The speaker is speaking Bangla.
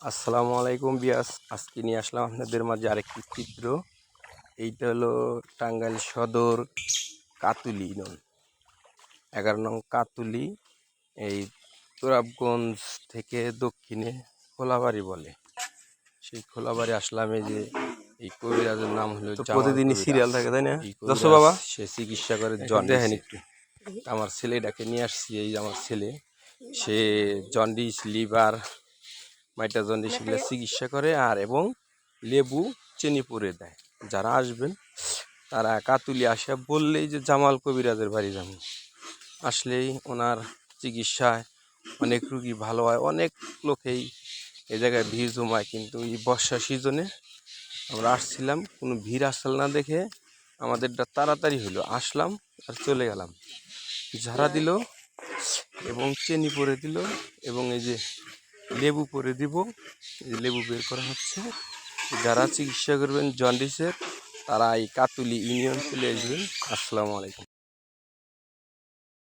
আসসালামু আলাইকুম বিয়াস। আজকে নিয়ে আসলাম আপনাদের মাঝে আরেকটি চিত্র। এইটা হলো টাঙ্গাইল সদর কাতুলি নন এগারো নং কাতুলি এই তোরাবগঞ্জ থেকে দক্ষিণে খোলাবাড়ি বলে। সেই খোলাবাড়ি আসলাম এই যে এই কবিরাজের নাম হলো প্রতিদিনই সিরিয়াল থাকে তাই না? বাবা সে চিকিৎসা করে জন্ডিস। একটু। আমার ছেলেটাকে নিয়ে আসছি এই আমার ছেলে। সে জন্ডিস লিভার মাইটা জন্ডিস এগুলো চিকিৎসা করে আর এবং লেবু চিনি পরে দেয়। যারা আসবেন তারা কাতুলি আসে বললেই যে জামাল কবিরাজের বাড়ি যাব। আসলেই ওনার চিকিৎসায় অনেক রুগী ভালো হয় অনেক লোকেই এ জায়গায় ভিড় জমায়। কিন্তু এই বর্ষা সিজনে আমরা আসছিলাম কোনো ভিড় আসল না দেখে আমাদেরটা তাড়াতাড়ি হলো আসলাম আর চলে গেলাম। ঝাড়া দিল এবং চেনি পরে দিল এবং এই যে লেবু পরে দিব। এই লেবু বের করা হচ্ছে। যারা চিকিৎসা করবেন, জন্ডিসের, তারা এই কাতুলি ইউনিয়ন চলে আসবেন। আসসালামু আলাইকুম।